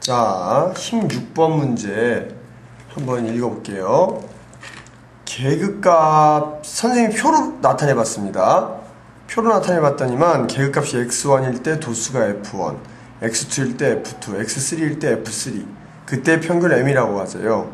자, 16번 문제 한번 읽어볼게요. 계급값 선생님이 표로 나타내 봤습니다. 표로 나타내 봤더니만 계급값이 x1일 때 도수가 f1, x2일 때 f2, x3일 때 f3. 그때 평균 m이라고 하죠.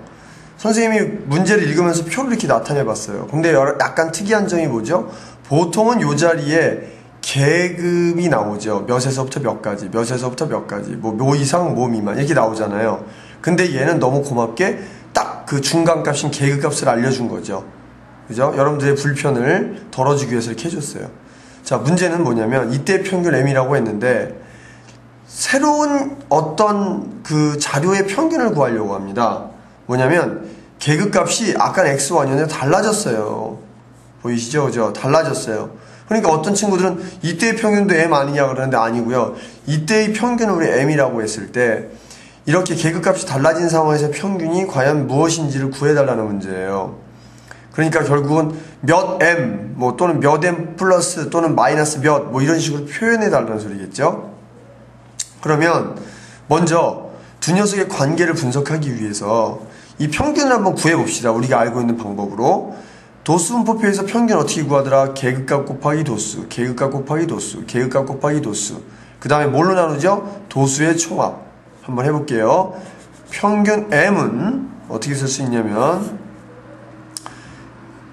선생님이 문제를 읽으면서 표를 이렇게 나타내 봤어요. 근데 약간 특이한 점이 뭐죠? 보통은 이 자리에 계급이 나오죠. 몇에서부터 몇 가지, 몇에서부터 몇 가지, 뭐, 뭐 이상, 뭐 미만, 이렇게 나오잖아요. 근데 얘는 너무 고맙게 딱 그 중간 값인 계급 값을 알려준 거죠. 그죠? 여러분들의 불편을 덜어주기 위해서 이렇게 해줬어요. 자, 문제는 뭐냐면, 이때 평균 M이라고 했는데, 새로운 어떤 그 자료의 평균을 구하려고 합니다. 뭐냐면, 계급 값이 아까 X1이었는데 달라졌어요. 보이시죠? 그죠? 달라졌어요. 그러니까 어떤 친구들은 이때의 평균도 M 아니냐 그러는데 아니고요. 이때의 평균을 우리 M이라고 했을 때 이렇게 계급값이 달라진 상황에서 평균이 과연 무엇인지를 구해달라는 문제예요. 그러니까 결국은 몇 M 뭐 또는 몇 M 플러스 또는 마이너스 몇 뭐 이런 식으로 표현해달라는 소리겠죠. 그러면 먼저 두 녀석의 관계를 분석하기 위해서 이 평균을 한번 구해봅시다. 우리가 알고 있는 방법으로. 도수 분포표에서 평균 어떻게 구하더라? 계급값 곱하기 도수, 계급값 곱하기 도수, 계급값 곱하기 도수. 그 다음에 뭘로 나누죠? 도수의 총합. 한번 해볼게요. 평균 M은 어떻게 쓸 수 있냐면,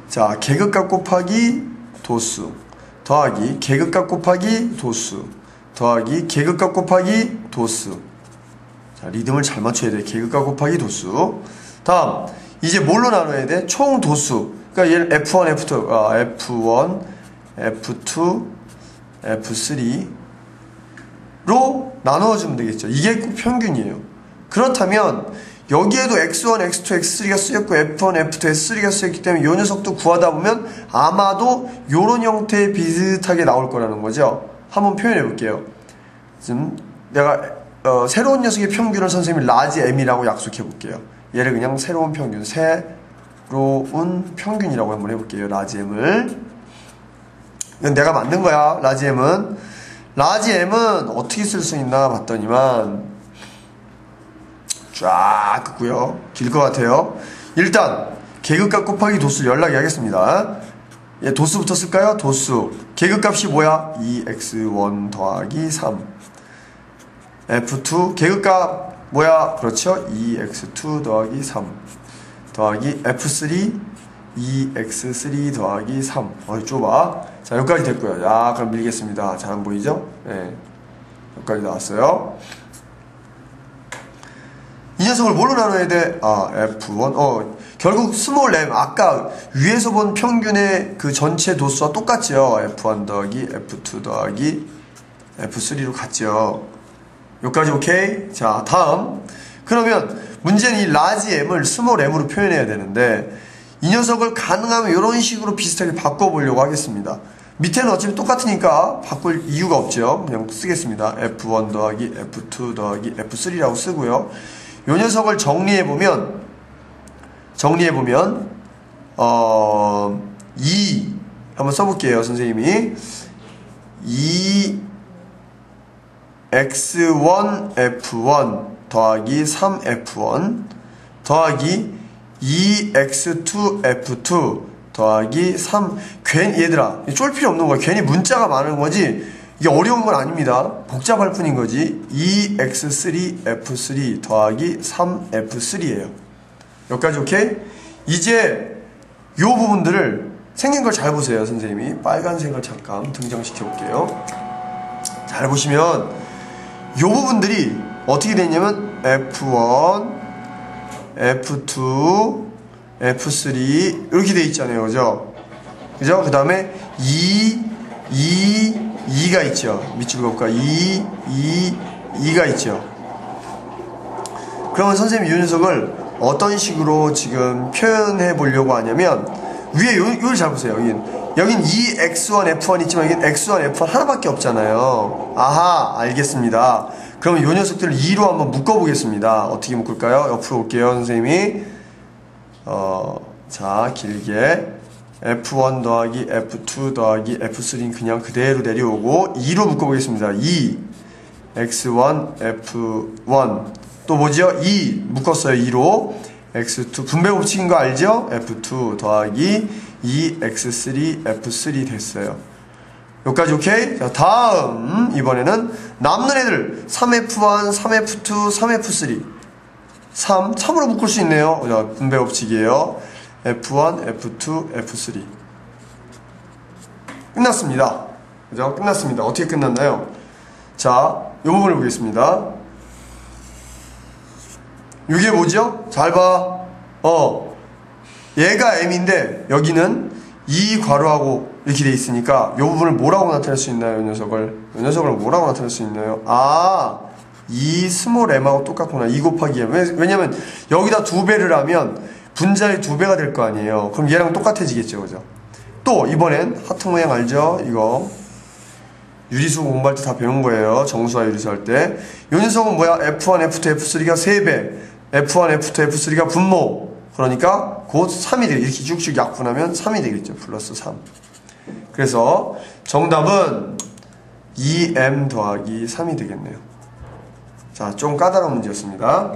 자, 계급값 곱하기 도수, 더하기 계급값 곱하기 도수, 더하기 계급값 곱하기 도수. 자, 리듬을 잘 맞춰야 돼. 계급값 곱하기 도수. 다음, 이제 뭘로 나눠야 돼? 총 도수. 그러니까 얘를 F1, F2, 아, F1, F2, F3로 나누어주면 되겠죠. 이게 꼭 평균이에요. 그렇다면 여기에도 X1, X2, X3가 쓰였고 F1, F2, S3가 쓰였기 때문에 이 녀석도 구하다 보면 아마도 이런 형태의 비슷하게 나올 거라는 거죠. 한번 표현해 볼게요. 지금 내가 어, 새로운 녀석의 평균을 선생님이 라지 M이라고 약속해 볼게요. 얘를 그냥 새로운 평균, 새로 운 평균이라고 한번 해볼게요. 라지 M을. 이건 내가 만든 거야. 라지 M은. 라지 M은 어떻게 쓸 수 있나 봤더니만 쫙 긋고요. 길 것 같아요. 일단 계급값 곱하기 도수 연락이 하겠습니다. 예, 도수부터 쓸까요? 도수. 계급값이 뭐야? 2x1 더하기 3. F2 계급값 뭐야? 그렇죠? 2x2 더하기 3 더하기 F3 2x3 더하기 3 어이 좁아. 자 여기까지 됐고요. 야 그럼 밀겠습니다. 잘 안 보이죠? 네. 여기까지 나왔어요. 이 녀석을 뭘로 나눠야 돼? 아 F1 어 결국 스몰 m 아까 위에서 본 평균의 그 전체 도수와 똑같죠 F1 더하기 F2 더하기 F3로 같죠 여기까지 오케이? 자, 다음. 그러면 문제는 이 라지 m을 스몰 m으로 표현해야 되는데 이 녀석을 가능하면 이런 식으로 비슷하게 바꿔보려고 하겠습니다. 밑에는 어차피 똑같으니까 바꿀 이유가 없죠. 그냥 쓰겠습니다. F1 더하기 F2 더하기 F3라고 쓰고요. 이 녀석을 정리해보면 정리해보면 어, 2 한번 써볼게요. 선생님이 2 x1 f1 더하기 3f1 더하기 2x2 f2 더하기 3 괜히 얘들아 쫄 필요 없는 거야. 괜히 문자가 많은 거지? 이게 어려운 건 아닙니다. 복잡할 뿐인 거지. 2x3 f3 더하기 3f3예요. 여기까지 오케이? 이제 요 부분들을 생긴 걸 잘 보세요 선생님이. 빨간색을 잠깐 등장시켜 볼게요. 잘 보시면 요 부분들이 어떻게 되냐면 F1, F2, F3 이렇게 돼 있잖아요. 그죠? 그죠? 그 다음에 2, 2, 2가 있죠. 밑줄 그어볼까? 2, 2, 2가 있죠. 그러면 선생님이 이 녀석을 어떤 식으로 지금 표현해 보려고 하냐면 위에 요, 요를 잘 보세요. 여긴, 여긴 2x1, f1 있지만 여긴 x1, f1 하나밖에 없잖아요. 아하, 알겠습니다. 그러면 요 녀석들을 2로 한번 묶어보겠습니다. 어떻게 묶을까요? 옆으로 올게요, 선생님이. 어, 자, 길게. F1 더하기 F2 더하기 F3는 그냥 그대로 내려오고 2로 묶어보겠습니다. 2 X1 F1 또 뭐죠? 2 묶었어요. 2로 x2 분배 법칙인 거 알죠? f2 더하기 2x3 f3 됐어요. 여기까지 오케이? 자, 다음 이번에는 남는 애들 3f1, 3f2, 3f3 3, 3으로 묶을 수 있네요. 자, 분배 법칙이에요. F1, F2, F3 끝났습니다. 그죠? 끝났습니다. 어떻게 끝났나요? 자, 이 부분을 보겠습니다. 이게 뭐죠? 잘 봐. 어, 얘가 M인데 여기는 2 괄호하고 이렇게 돼 있으니까 이 부분을 뭐라고 나타낼 수 있나요? 이 녀석을. 이 녀석을 뭐라고 나타낼 수 있나요? 아, 이 스몰 m하고 똑같구나. 2 곱하기 m. 왜- 왜냐면 여기다 두 배를 하면 분자의 두 배가 될 거 아니에요. 그럼 얘랑 똑같아지겠죠. 그죠? 또 이번엔 하트 모양 알죠? 이거. 유리수 공부할 때 다 배운 거예요. 정수와 유리수 할 때. 이 녀석은 뭐야? F1, F2, F3가 3배. F1, F2, F3가 분모. 그러니까 곧 3이 되겠죠. 이렇게 쭉쭉 약분하면 3이 되겠죠. 플러스 3. 그래서 정답은 2m 더하기 3이 되겠네요. 자, 좀 까다로운 문제였습니다.